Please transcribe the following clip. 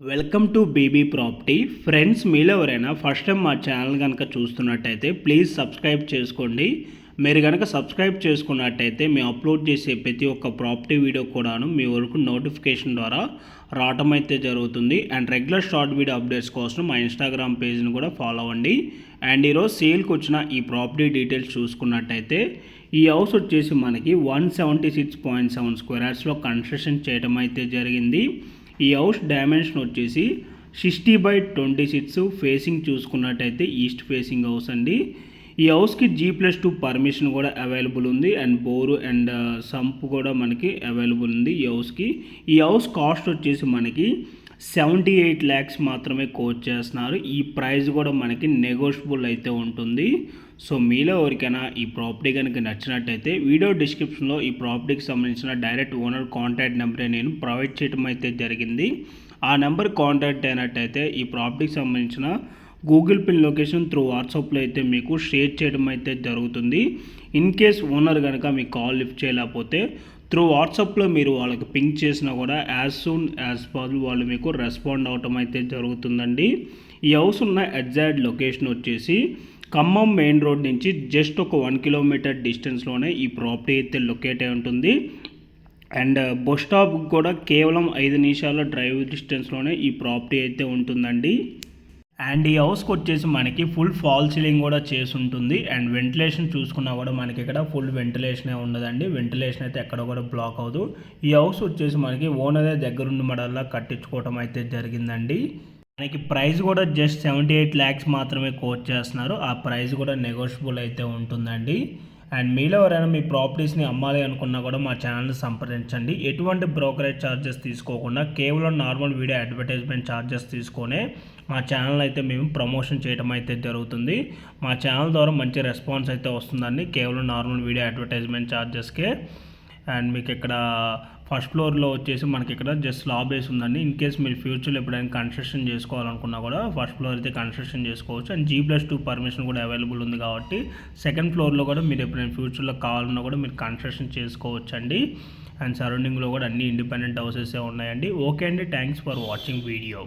Welcome to BB property. Friends మీలో ఎవరైనా first time మా ఛానల్ కనుక చూస్తున్నట్టయితే ప్లీజ్ సబ్స్క్రైబ్ చేసుకోండి. మీరు కనుక సబ్స్క్రైబ్ చేసుకున్నట్టయితే మేము అప్లోడ్ చేసే ప్రతి ఒక్క ప్రాపర్టీ వీడియో కూడాను మీ వరకు నోటిఫికేషన్ ద్వారా రావటం అయితే జరుగుతుంది. And regular short video updates కోసం మా ఇన్స్టాగ్రామ్ పేజ్ని కూడా ఫాలో అవ్వండి. అండ్ ఈరోజు సేల్కి వచ్చిన ఈ ప్రాపర్టీ డీటెయిల్స్ చూసుకున్నట్టయితే ఈ హౌస్ వచ్చేసి మనకి one seventy six point seven square యార్డ్స్లో construction చేయడం అయితే జరిగింది. ఈ హౌస్ డైమెన్షన్ వచ్చేసి sixty by twenty six facing చూసుకున్నట్టయితే ఈస్ట్ ఫేసింగ్ హౌస్ అండి. ఈ హౌస్కి జీ ప్లస్ టూ పర్మిషన్ కూడా అవైలబుల్ ఉంది అండ్ బోరు అండ్ సంప్ కూడా మనకి అవైలబుల్ ఉంది ఈ హౌస్కి. ఈ హౌస్ కాస్ట్ వచ్చేసి మనకి సెవెంటీ ఎయిట్ ల్యాక్స్ మాత్రమే కోచ్ చేస్తున్నారు. ఈ ప్రైస్ కూడా మనకి నెగోషియబుల్ అయితే ఉంటుంది. సో మీలో ఎవరికైనా ఈ ప్రాపర్టీ కనుక నచ్చినట్టయితే వీడియో డిస్క్రిప్షన్లో ఈ ప్రాపర్టీకి సంబంధించిన డైరెక్ట్ ఓనర్ కాంటాక్ట్ నెంబరే నేను ప్రొవైడ్ చేయడం అయితే జరిగింది. ఆ నెంబర్ కాంటాక్ట్ అయినట్టయితే ఈ ప్రాపర్టీకి సంబంధించిన గూగుల్ పిన్ లొకేషన్ త్రూ వాట్సాప్లో అయితే మీకు షేర్ చేయడం అయితే జరుగుతుంది. ఇన్ కేస్ ఓనర్ కనుక మీకు కాల్ లిఫ్ట్ చేయలేకపోతే త్రూ వాట్సాప్లో మీరు వాళ్ళకి పింక్ చేసినా కూడా యాజ్ సూన్ యాజ్ పాసిబుల్ వాళ్ళు మీకు రెస్పాండ్ అవటం అయితే జరుగుతుందండి. ఈ హౌస్ ఉన్న ఎగ్జాక్ట్ లొకేషన్ వచ్చేసి ఖమ్మం మెయిన్ రోడ్ నుంచి జస్ట్ ఒక వన్ కిలోమీటర్ డిస్టెన్స్లోనే ఈ ప్రాపర్టీ అయితే లొకేట్ అయి ఉంటుంది. అండ్ బస్ స్టాప్ కూడా కేవలం ఐదు నిమిషాల డ్రైవ్ డిస్టెన్స్లోనే ఈ ప్రాపర్టీ అయితే ఉంటుందండి. అండ్ ఈ హౌస్కి వచ్చేసి మనకి ఫుల్ ఫాల్ సీలింగ్ కూడా చేసి ఉంటుంది అండ్ వెంటిలేషన్ చూసుకున్నా కూడా మనకి ఇక్కడ ఫుల్ వెంటిలేషనే ఉండదండి. వెంటిలేషన్ అయితే ఎక్కడ కూడా బ్లాక్ అవ్వదు. ఈ హౌస్ వచ్చేసి మనకి ఓనరే దగ్గరుండి మడల్లా కట్టించుకోవటం అయితే జరిగిందండి. మనకి ప్రైస్ కూడా జస్ట్ సెవెంటీ ఎయిట్ ల్యాక్స్ మాత్రమే కోట్ చేస్తున్నారు. ఆ ప్రైస్ కూడా నెగోషియబుల్ అయితే ఉంటుందండి. అండ్ మీలో ఎవరైనా మీ ప్రాపర్టీస్ని అమ్మాలి అనుకున్నా కూడా మా ఛానల్ని సంప్రదించండి. ఎటువంటి బ్రోకరేజ్ ఛార్జెస్ తీసుకోకుండా కేవలం నార్మల్ వీడియో అడ్వర్టైజ్మెంట్ ఛార్జెస్ తీసుకొనే మా ఛానల్ అయితే మేము ప్రమోషన్ చేయడం అయితే జరుగుతుంది. మా ఛానల్ ద్వారా మంచి రెస్పాన్స్ అయితే వస్తుందండి కేవలం నార్మల్ వీడియో అడ్వర్టైజ్మెంట్ ఛార్జెస్కే అండ్ మీకు ఇక్కడ ఫస్ట్ ఫ్లోర్లో వచ్చేసి మనకి ఇక్కడ జస్ట్ స్లాబ్ వేసి ఉందండి. ఇన్ కేస్ మీరు ఫ్యూచర్లో ఎప్పుడైనా కన్స్ట్రక్షన్ చేసుకోవాలనుకున్నా కూడా ఫస్ట్ ఫ్లోర్ అయితే కన్స్ట్రక్షన్ చేసుకోవచ్చు. And G plus two permission కూడా అవైలబుల్ ఉంది కాబట్టి సెకండ్ ఫ్లోర్లో కూడా మీరు ఎప్పుడైనా ఫ్యూచర్లో కావాలన్నా కూడా మీరు కన్స్ట్రక్షన్ చేసుకోవచ్చు అండి అండ్ సరౌండింగ్లో కూడా అన్ని ఇండిపెండెంట్ హౌసెస్ ఉన్నాయండి. ఓకే అండి. Thanks for watching video.